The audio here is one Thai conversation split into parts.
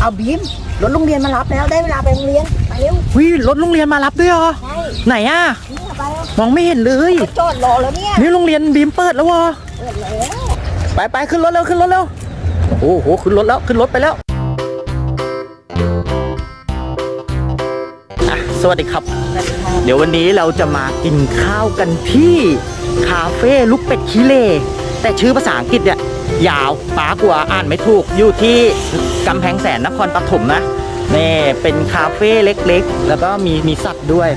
เอาบีมรถโรงเรียนมารับแล้วได้เวลาไปโรงเรียนไปเร็ววิรถโรงเรียนมารับด้วยเหรอใช่ไหนอะนี่ไปแล้วมองไม่เห็นเลยจอดรอแล้วเนี่ยนี่โรงเรียนบีมเปิดแล้ววะเปิดแล้วไปไปขึ้นรถเร็วขึ้นรถเร็วโอ้โหขึ้นรถแล้วขึ้นรถไปแล้วอะสวัสดีครับ เดี๋ยววันนี้เราจะมากินข้าวกันที่ คาเฟ่ลูกเป็ดคิเล แต่ชื่อภาษาอังกฤษเนี่ย ยาวป้ากลัวอ่านไม่ถูกอยู่ที่กำแพงแสนนครปฐมนะนี่เป็นคาเฟ่เล็กๆ แล้วก็มีมีสัตว์ด้วย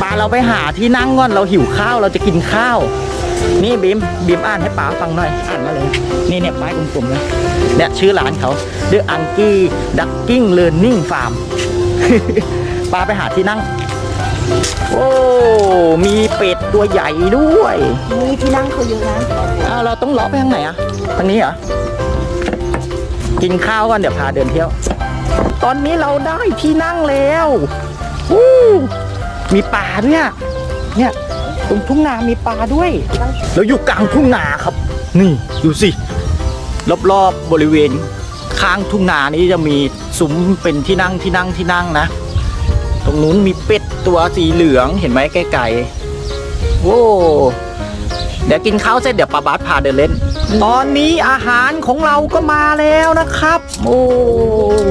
ป้าเราไปหาที่นั่งก่อนเราหิวข้าวเราจะกินข้าว นี่บีมบีมอ่านให้ป้าฟังหน่อยอ่านมาเลยนี่เนี่ยป้ายกลมๆเลยเนี่ยชื่อร้านเขา The Anki Ducking Learning Farm ป้าไปหาที่นั่ง โอ้ มีเป็ดตัวใหญ่ด้วยมีที่นั่งเขาเยอะนะอ้าวเราต้องเลาะไปทางไหนอะทางนี้เหรอ กินข้าวก่อนเดี๋ยวพาเดินเที่ยว ตอนนี้เราได้ที่นั่งแล้ววู้มีปลาด้วยอะเนี่ย ตรงทุ่งนามีปลาด้วย เราอยู่กลางทุ่งนาครับ นี่ดูสิ รอบๆบบริเวณข้างทุ่งนานี้จะมีซุ้มเป็นที่นั่งที่นั่งที่นั่งนะ ตรงนู้นมีเป็ดตัวสีเหลืองเห็นไหมไกลๆโว้เดี๋ยวกินข้าวเสร็จเดี๋ยวป้าบาสพาเดินเล่น ตอนนี้อาหารของเราก็มาแล้วนะครับ โอ้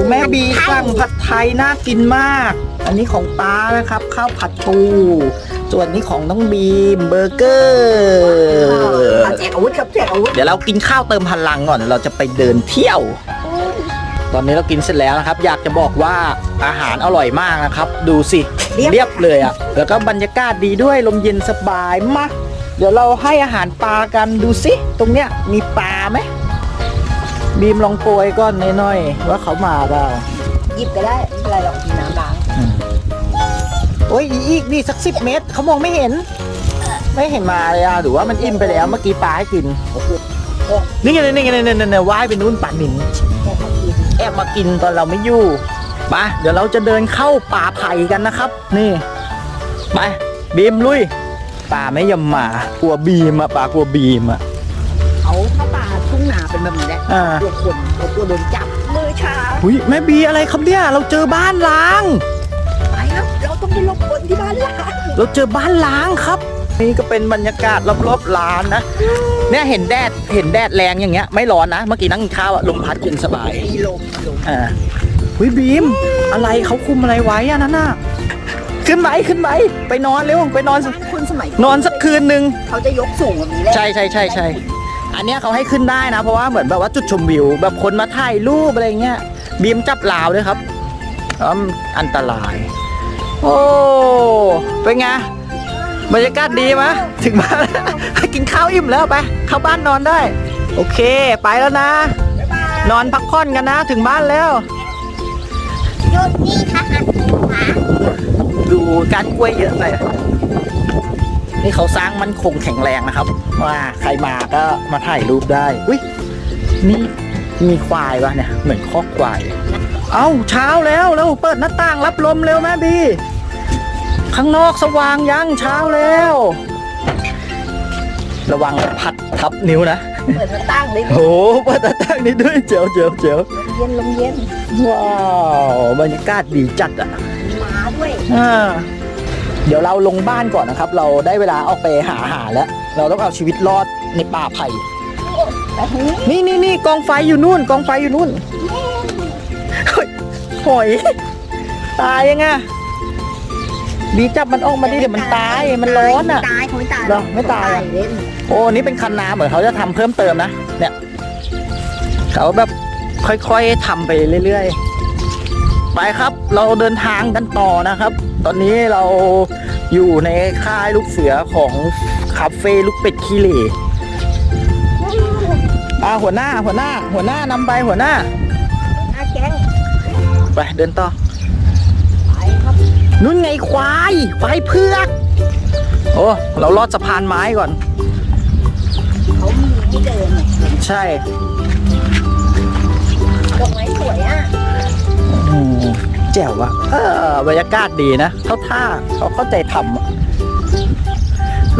แม่บีสั่งผัดไทยน่ากินมาก อันนี้ของป้านะครับ ข้าวผัดปู ส่วนนี้ของน้องบีมเบอร์เกอร์เอาแจกอาวุธครับแจกอาวุธเดี๋ยวเรากินข้าวเติมพลังก่อนเดี๋ยวเราจะไปเดินเที่ยว ตอนนี้เรากินเสร็จแล้วนะครับ อยากจะบอกว่าอาหารอร่อยมากนะครับ ดูสิเรียบเลยอะ่ะแล้วก็บรรยากาศดีด้วยลมเย็นสบายมากเดี๋ยวเราให้อาหารปลากันดูสิตรงเนี้ยมีปลาไหมบีมลองโปรยก้อนน้อยๆว่าเขามาเปล่าหยิบก็ได้ไม่เป็นไรหรอกมีน้ำล้างโอ้ยอีกนี่สักสิบเมตรเขามองไม่เห็น ไม่เห็นมาเลยอะหรือว่ามันอิ่มไปแล้วเมื่อกี้ปลาให้กินนี่ไงนี่ไงนี่ไงนี่ไงว่ายไปนู้นป่าหนิง แจกผักชีแอบมากินตอนเราไม่อยู่ไปเดี๋ยวเราจะเดินเข้าป่าไผ่กันนะครับ นี่ ไปบีมลุยป่าไม่ยอมมากลัวบีมอะป่ากลัวบีมอะเอาเข้าป่าทุ่งนาเป็นแบบนี้แหละอ่า ตัวคนตัวตัวโดนจับมือชาหุยแม่บีอะไรครับเนี่ย เราเจอบ้านล้าง ไปครับ เราต้องไปหลบฝนที่บ้านล้างเราเจอบ้านล้างครับ นี่ก็เป็นบรรยากาศรอบๆร้านนะ เนี่ยเห็นแดดเห็นแดดแรงอย่างเงี้ย ไม่ร้อนนะ เมื่อกี้นั่งกินข้าวอะลมพัดเย็นสบายมีลมมีลมอ่าหุยบีม อะไรเขาคุมอะไรไว้อะนั่นน่ะขึ้นไหมขึ้นไหมไปนอนเร็วไปนอนสิบ้านคนสมัยนอนสักคืนหนึ่งเขาจะยกสูงแบบนี้แหละใช่ใช่ใช่ใช่อันเนี้ยเขาให้ขึ้นได้นะ เพราะว่าเหมือนแบบว่าจุดชมวิว แบบคนมาถ่ายรูปอะไรเงี้ยบีมจับลาวด้วยครับเพราะมันอันตราย โอ้เป็นไง บรรยากาศดีมะถึงบ้านแล้วกินข้าวอิ่มแล้วไป เข้าบ้านนอนได้ โอเค ไปแล้วนะบ๊ายบายนอนพักผ่อนกันนะ ถึงบ้านแล้วหยุดนี่ค่ะหันขวาดูการกล้วยเยอะไปนี่เขาสร้างมันคงแข็งแรงนะครับ ว่าใครมาก็มาถ่ายรูปได้อุ้ยนี่มีควายวะเนี่ย เหมือนคอกควาย เอ้าเช้าแล้วแล้วเปิดหน้าต่างรับลมเร็วแม่บี ข้างนอกสว่างยังเช้าแล้ว ระวังพัดทับนิ้วนะเปิดหน้าต่างเลยโอ้เปิดหน้าต่างนี้ด้วยเจ๋วเจ๋วเจ๋วลมเย็นลมเย็นว้าวบรรยากาศดีจัดอะมีหมาด้วยอ่าเดี๋ยวเราลงบ้านก่อนนะครับ เราได้เวลาออกไปหาอาหารแล้ว เราต้องเอาชีวิตรอดในป่าไผ่ไปทางนี้นี่นี่นี่กองไฟอยู่นู่น กองไฟอยู่นู่นเฮ้ยหอย ตายยังไง บีจับมันออกมาดิเดี๋ยวมันตายมันร้อนอะไม่ตายเขาไม่ตายเหรอไม่ตายอะเล่นโอ้นี่เป็นคันนาเหมือนเขาจะทำเพิ่มเติมนะ เนี่ยเขาแบบค่อยๆทำไปเรื่อยๆ ไปครับ เราเดินทางกันต่อนะครับ ตอนนี้เราอยู่ในค่ายลูกเสือของคาเฟ่ลูกเป็ดขี้เหร่อ่าหัวหน้าหัวหน้า หัวหน้านำไปหัวหน้าหน้าแก๊งไปเดินต่อไปครับ นุ่นไงควายควายเพือก โอ้เราลอดสะพานไม้ก่อน เขามีให้เดินเนี่ยใช่ดอกไม้สวยอะอืมแจ๋วอะเออบรรยากาศดีนะเขาท่าเขาเข้าใจทำอะ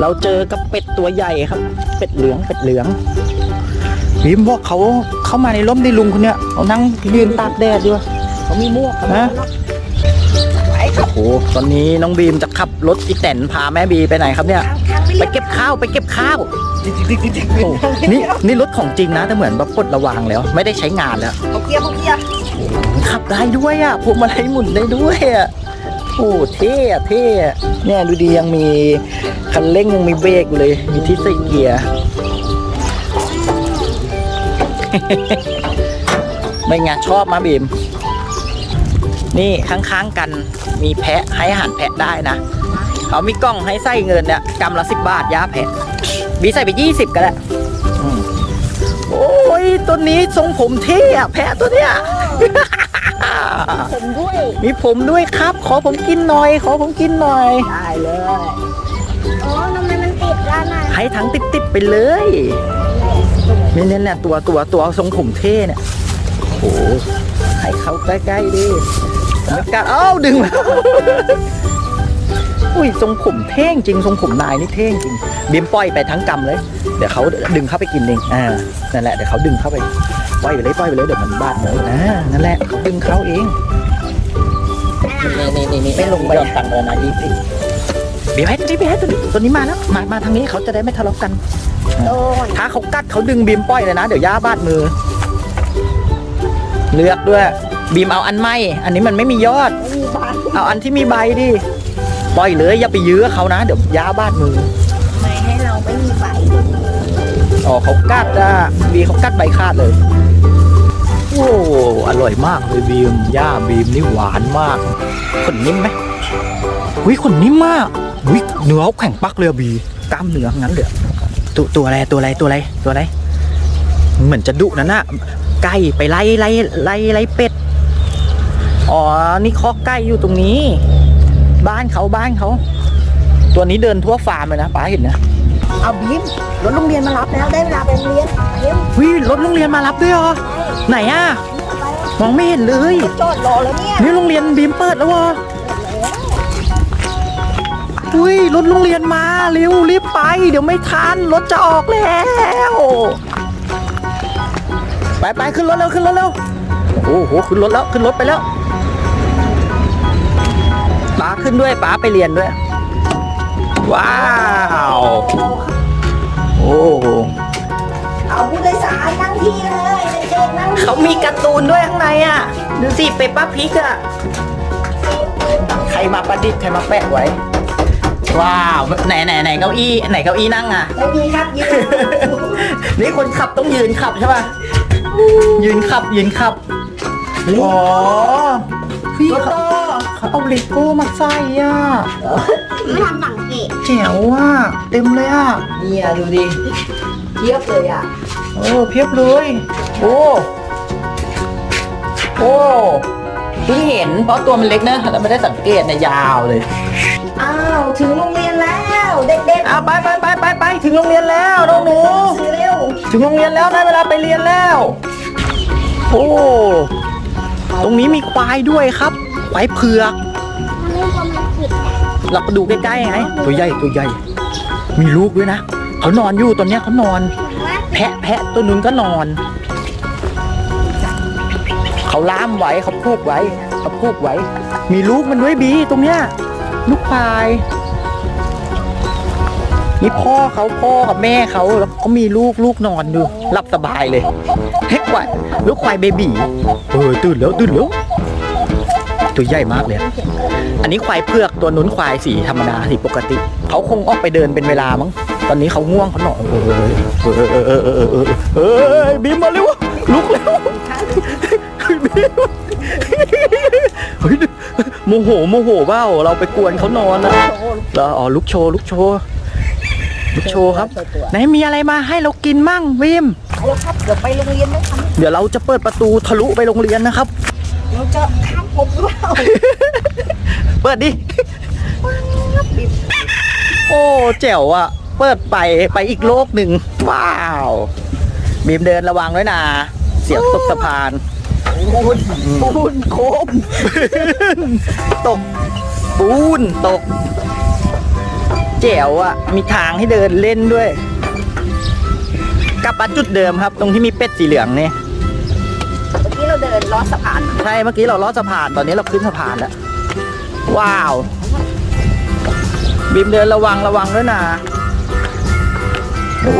เราเจอกับเป็ดตัวใหญ่ครับ เป็ดเหลืองเป็ดเหลืองพิมพ์บอกเขาเข้ามาในร่มในลุงคนเนี้ยเขานั่งยืนตากแดดอยู่เขามีหมวกฮะ ตอนนี้น้องบีมจะขับรถอีแตนพาแม่บีไปไหนครับเนี่ยทางไม่ไปเรียบเก็บข้าวไปเก็บข้าวจริงจริงจริงจริงโอ้โหนี่นี่รถของจริงนะแต่เหมือนแบบปลดระวางแล้ว ไม่ได้ใช้งานแล้วเขาเกียร์เขาเกียร์ขับได้ด้วยอะพวงมาลัยหมุนได้ด้วยอะโอ้เท่อะเท่อะเนี่ยดูดียังมีคันเร่งยังมีเบรกอยู่เลยมีที่ใส่เกียร์ไม่ไงชอบมาบีม นี่ข้างๆกันมีแพะให้อาหารแพะได้นะเขามีกล้องให้ใส่เงินเนี่ยกำละสิบบาทยาแพะบีใส่ไปยี่สิบก็ได้อืมโอ้ยตัวนี้ทรงผมเท่อะแพะตัวเนี้ยผมด้วยมีผมด้วยครับ ขอผมกินหน่อย ขอผมกินหน่อยได้เลยอ๋อทำไมมันติดด้านหน้าให้ทั้งติดติดๆไปเลยนี่เนี่ยเนี่ยตัวตัวตัวทรงผมเท่เนี่ยโอ้โห ให้เขาใกล้ๆดิไม่กล้าเอ้าดึงมาอุ้ยทรงผมเท่งจริงทรงผมนายนี่เท่งจริงเบียมปล่อยไปทั้งกำเลย เดี๋ยวเขาดึงเข้าไปกินเองอ่านั่นแหละเดี๋ยวเขาดึงเข้าไปปล่อยไปเลยปล่อยไปเลยเดี๋ยวมันบาดหมูอ่านั่นแหละเขาดึงเข้าเองนี่นี่นี่นี่ไม่ลงไปยอมตังค์แล้วนะยี่สิบเบียมให้ตัวนี้เบียมให้ตัวนี้ตัวนี้มาแล้วมามาทางนี้เขาจะได้ไม่ทะเลาะกันโดนถ้าเขากัดเขาดึงบีมปล่อยเลยนะ เดี๋ยวย่าบาดมือ เลือกด้วยบีมเอาอันไม่อันนี้มันไม่มียอดไม่มีบานเอาอันที่มีใบดิปล่อยเลยอย่าไปยื้อเขานะ เดี๋ยวย่าบาดมือไม่ให้เราไม่มีใบอ๋อเขากัดอะบีเขากัดใบขาดเลยโอ้อร่อยมากเลยบีมย่าบีมนี่หวานมากขนนิ่มไหมวิขนนิ่มมากวิเนื้อเขาแข็งปักเลยอะบีกล้ามเนื้องั้นเลยอะตัวตัวอะไรตัวอะไรตัวอะไรตัวอะไรเหมือนจะดุนะน่ะ ไก่ไปไล่ไล่ไล่ไล่เป็ด อ๋อ นี่คอกไก่อยู่ตรงนี้ บ้านเขาบ้านเขา ตัวนี้เดินทั่วฟาร์มเลยนะป้าเห็นนะเอาบีมรถโรงเรียนมารับแล้วได้เวลาไปโรงเรียนเร็ววิรถโรงเรียนมารับด้วยเหรอไหนอะมองไม่เห็นเลยจอดรอแล้วเนี่ยนี่โรงเรียนบีมเปิดแล้ววะอุ้ยรถโรงเรียนมาเร็วรีบไป เดี๋ยวไม่ทันรถจะออกแล้ว ไปไปขึ้นรถเร็วขึ้นรถเร็วโอ้โหขึ้นรถแล้วขึ้นรถไปแล้วป๋าขึ้นด้วยป๋าไปเรียนด้วย ว้าวโอ้โหเอาผู้โดยสารนั่งที่เลยเด็กๆนั่งที่เขามีการ์ตูนด้วยข้างในอะดูสิเปปป้าพิกอะใครมาประดิษฐ์ใครมาแปะไว้ ว้าวไหนไหนไหนเก้าอี้ไหนเก้าอี้นั่งอะ ไม่มีครับยืน นี่คนขับต้องยืนขับใช่ป่ะ ยืนขับยืนขับอ๋อพี่เขาเขาเอาเลโก้มาใส่อะไม่ทำสังเกตแจ๋วอะเต็มเลยอะเนี่ยดูดิเทียบเลยอะโอ้เพียบเลยโอ้โอ้เพิ่งเห็นเพราะตัวมันเล็กนะแล้วไม่ได้สังเกตเนี่ยยาวเลย อ้าว ถึงโรงเรียนแล้ว เด็กอะไปไปไปไปไปถึงโรงเรียนแล้วน้องหนูๆซื้อเร็วถึงโรงเรียนแล้วได้เวลาไปเรียนแล้ว โอ้ ตรงนี้มีควายด้วยครับควายเผือกมันไม่ควรมันผิดเราก็ดูใกล้ๆไงตัวใหญ่ตัวใหญ่ มีลูกด้วยนะเขานอนอยู่ตอนเนี้ยเขานอน ว่าแพะแพะตัวนู้นก็นอน เขาล่ามไว้เขาพูกไว้เขาพูกไว้ มีลูกมันด้วยบีตรงเนี้ยลูกควาย นี่พ่อเขาพ่อกับแม่เขาแล้วเขามีลูกลูกนอนอยู่หลับสบายเลยเฮ้ยควายลูกควายเบบีเออตื่นแล้วตื่นแล้วตัวใหญ่มากเลย อันนี้ควายเผือกตัวนุ้นควายสีธรรมดาสีปกติ เขาคงออกไปเดินเป็นเวลามั้ง ตอนนี้เขาง่วงเขาหนอนเออเออเออเออเออเออบีมมาเร็วลุกเร็วโมโหโมโหเบ้าเราไปกวนเขานอนนะแอ๋อลุกโชว์ลุกโชว์ โชว์ครับ ไหนมีอะไรมาให้เรากินมั่งบีมเอาละครับเดี๋ยวไปโรงเรียนไหมครับเดี๋ยวเราจะเปิดประตูทะลุไปโรงเรียนนะครับ เราจะข้ามผมหรือเปล่าเปิดดิ โอ้แจ๋วอะเปิดไปไปอีกโลกหนึ่งว้าวบีมเดินระวังด้วยนะ เสียวตกสะพานปูนปูนโคมตกปูนตก แจ๋วอะ มีทางให้เดินเล่นด้วย กลับมาจุดเดิมครับ ตรงที่มีเป็ดสีเหลืองนี่เมื่อกี้เราเดินลอดสะพานมาใช่เมื่อกี้เราลอดสะพานตอนนี้เราขึ้นสะพานแล้วว้าว บีมเดินระวังระวังด้วยนะโอ้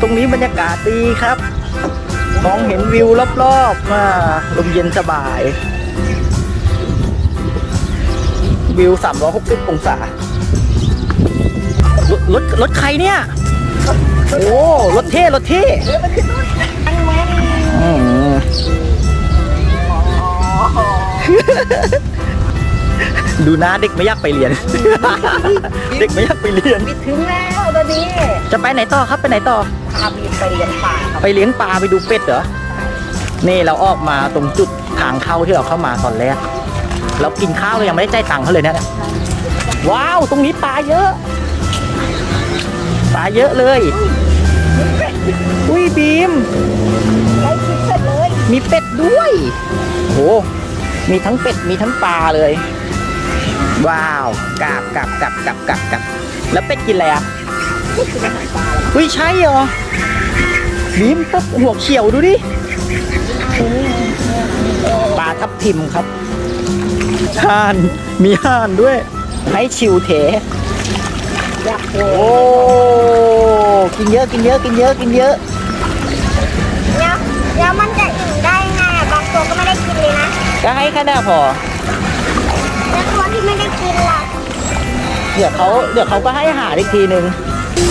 ตรงนี้บรรยากาศดีครับ มองเห็นวิวรอบๆอ่าลมเย็นสบาย วิว 360 องศา รถรถรถใครเนี่ย โอ้รถเท่รถเท่เดินไปขึ้นนู่นอันแม่อืมดูหน้าเด็กไม่อยากไปเรียน เด็กไม่อยากไปเรียนบิดถึงแล้วตอนนี้จะไปไหนต่อครับไปไหนต่อพาบีมไปเรียนป่าครับไปเลี้ยงปลาไปดูเป็ดเหรอ นี่เราออกมาตรงจุดทางเข้าที่เราเข้ามาตอนแรก เรากินข้าวเรายังไม่ได้จ่ายตังค์เขาเลยนะเนี่ย ว้าว ตรงนี้ปลาเยอะ ปลาเยอะเลย อุ้ยบีม มีเป็ดด้วยโหมีทั้งเป็ดมีทั้งปลาเลย ว้าวกราบกราบกราบกราบกราบกราบแล้วเป็ดกินอะไรอะอุ้ยใช่เหรอบีมปุ๊บหัวเขียวดูดิปลาทับทิมครับห่านมีห่านด้วย ให้ชิวเถอ ยากโโอ้กินเยอะกินเยอะกินเยอะกินเยอะแล้วแล้วมันจะอิ่มได้ไงอะบางตัวก็ไม่ได้กินเลยนะก็ให้แค่นี้พอแล้วตัวที่ไม่ได้กินล่ะเดี๋ยวเขาเดี๋ยวเขาก็ให้อาหารอีกทีหนึ่ง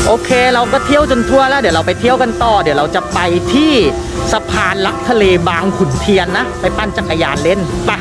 โอเคเราก็เที่ยวจนทั่วแล้ว เดี๋ยวเราไปเที่ยวกันต่อ เดี๋ยวเราจะไปที่สะพานลักทะเลบางขุนเทียนนะ ไปปั่นจักรยานเล่นไปครับ